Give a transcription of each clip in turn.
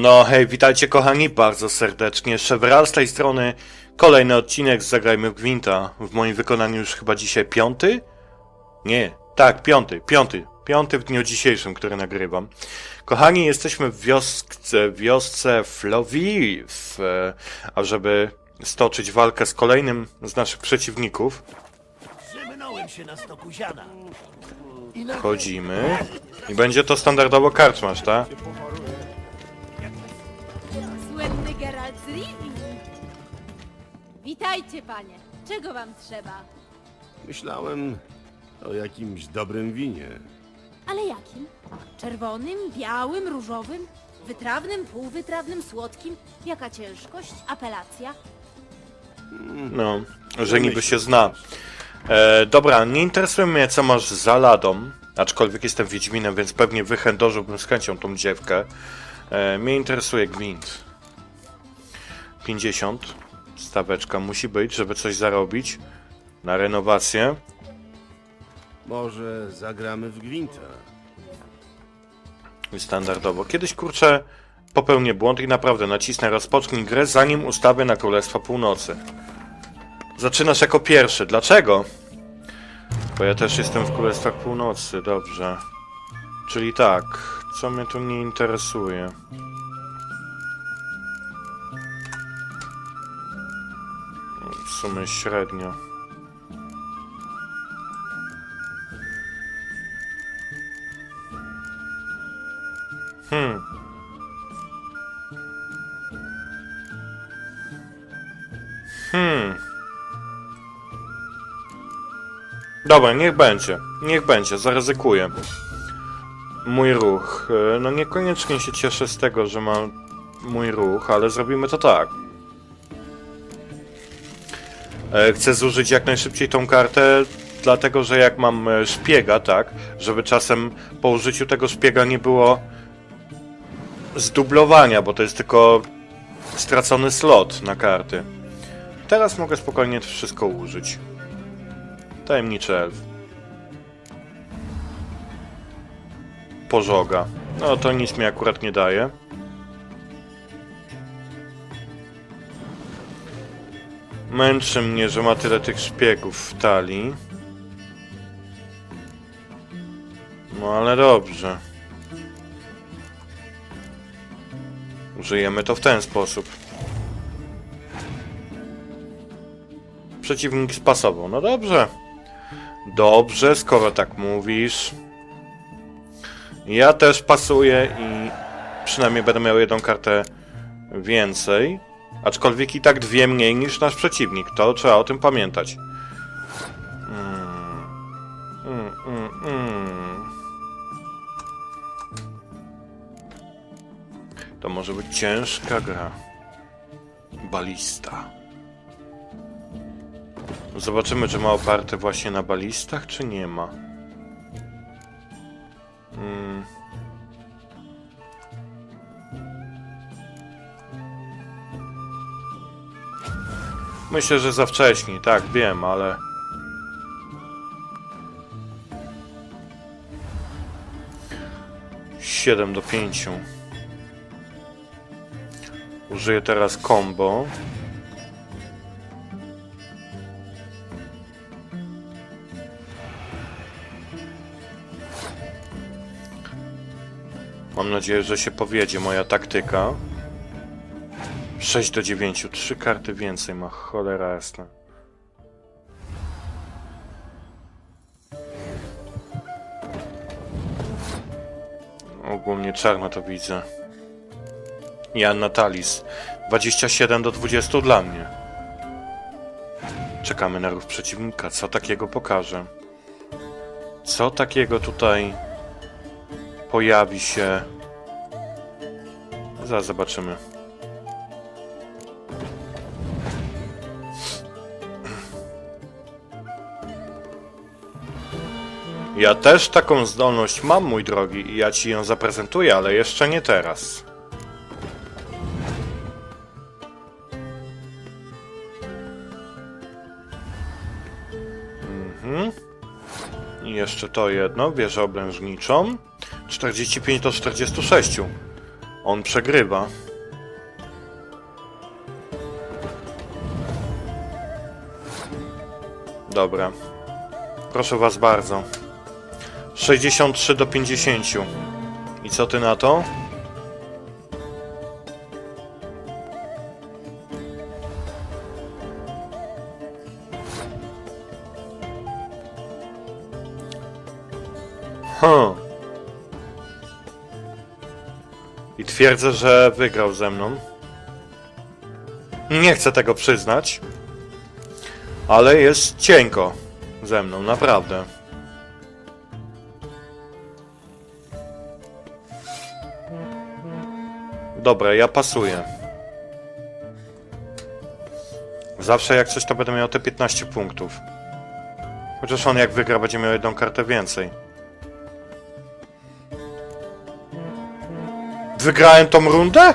No hej, witajcie kochani bardzo serdecznie. Szewral z tej strony. Kolejny odcinek z Zagrajmy w Gwinta. W moim wykonaniu już chyba dzisiaj piąty? Nie, tak, piąty, piąty. Piąty w dniu dzisiejszym, który nagrywam. Kochani, jesteśmy w wiosce, wiosce Flowiv, e, ażeby stoczyć walkę z kolejnym z naszych przeciwników. Chodzimy. I będzie to standardowo karczmasz, tak? Z. Witajcie, panie. Czego wam trzeba? Myślałem o jakimś dobrym winie. Ale jakim? Czerwonym, białym, różowym? Wytrawnym, półwytrawnym, słodkim? Jaka ciężkość? Apelacja? No, że niby się zna. E, dobra, nie interesuje mnie, co masz za ladą. Aczkolwiek jestem Wiedźminem, więc pewnie wychędożyłbym z chęcią tą dziewkę. E, mnie interesuje gwint. 50. Staweczka musi być, żeby coś zarobić. Na renowację. Może zagramy w gwinta? I standardowo. Kiedyś, kurczę, popełnię błąd i naprawdę nacisnę rozpocznij grę, zanim ustawię na Królestwa Północy. Zaczynasz jako pierwszy. Dlaczego? Bo ja też jestem w Królestwach Północy, dobrze. Czyli tak, co mnie tu nie interesuje? W sumie średnio. Hmm. Hmm. Dobra, niech będzie. Niech będzie, zaryzykuję. Mój ruch. E, No niekoniecznie się cieszę z tego, że ma mój ruch, ale zrobimy to tak. E, Chcę zużyć jak najszybciej tą kartę, dlatego że jak mam e, szpiega, tak, żeby czasem po użyciu tego szpiega nie było zdublowania, bo to jest tylko stracony slot na karty. Teraz mogę spokojnie wszystko użyć. Tajemniczy elf. Pożoga. No to nic mi akurat nie daje. Męczy mnie, że ma tyle tych szpiegów w talii. No ale dobrze. Użyjemy to w ten sposób. Przeciwnik spasował. No dobrze. Dobrze, skoro tak mówisz. Ja też pasuję i przynajmniej będę miał jedną kartę więcej. Aczkolwiek i tak dwie mniej niż nasz przeciwnik. To trzeba o tym pamiętać. Mm. Mm, mm, mm. To może być ciężka gra. Balista. Zobaczymy, czy ma oparte właśnie na balistach, czy nie ma. Myślę, że za wcześnie, tak, wiem, ale... Siedem do pięciu. Użyję teraz combo. Mam nadzieję, że się powiedzie moja taktyka. 6 do 9, trzy karty więcej ma, cholera jasna. Ogólnie czarno to widzę. Jan Natalis. 27 do 20 dla mnie. Czekamy na ruch przeciwnika. Co takiego pokaże? Co takiego tutaj pojawi się? Zaraz zobaczymy. Ja też taką zdolność mam, mój drogi, i ja ci ją zaprezentuję, ale jeszcze nie teraz. Mhm. I jeszcze to jedno, wieżę obrężniczą. 45 do 46. On przegrywa. Dobra. Proszę was bardzo. 63 do 50. I co ty na to? Huh. I twierdzę, że wygrał ze mną. Nie chcę tego przyznać. Ale jest cienko ze mną, naprawdę. Dobra, ja pasuję. Zawsze jak coś to będę miał te 15 punktów. Chociaż on jak wygra będzie miał jedną kartę więcej. Wygrałem tą rundę?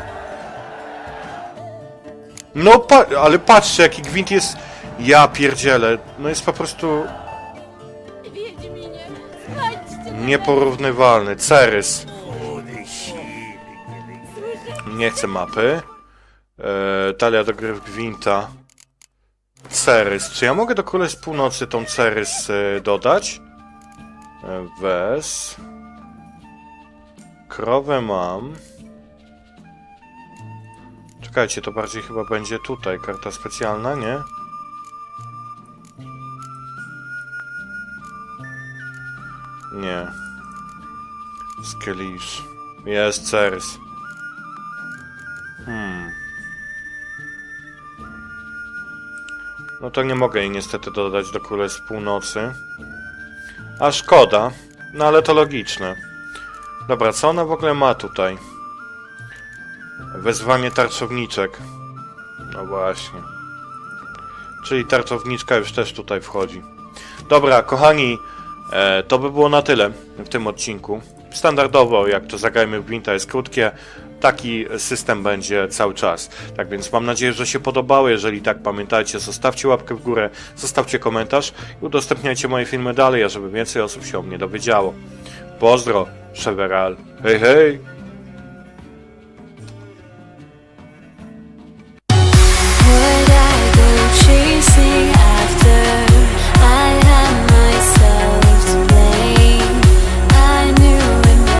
No, pa ale patrzcie, jaki gwint jest... Ja pierdzielę. No jest po prostu Wiedźminie, znajdźcie mnie. nieporównywalny. Cerys. Nie chcę mapy. E, talia do gry w gwinta. Cerys. Czy ja mogę do Królestw Północy tą Cerys e, dodać? E, Wes. Krowę mam. Czekajcie, to bardziej chyba będzie tutaj. Karta specjalna, nie? Nie. Skelisz. Jest Cerys. No to nie mogę jej niestety dodać do Królestw Północy. A szkoda. No ale to logiczne. Dobra, co ona w ogóle ma tutaj? Wezwanie tarczowniczek. No właśnie. Czyli tarczowniczka już też tutaj wchodzi. Dobra, kochani, e, to by było na tyle w tym odcinku. Standardowo, jak to zagrajmy w Gwinta jest krótkie, taki system będzie cały czas. Tak więc mam nadzieję, że się podobało. Jeżeli tak, pamiętajcie, zostawcie łapkę w górę, zostawcie komentarz i udostępniajcie moje filmy dalej, żeby więcej osób się o mnie dowiedziało. Pozdro, Szeweral. Hej, hej!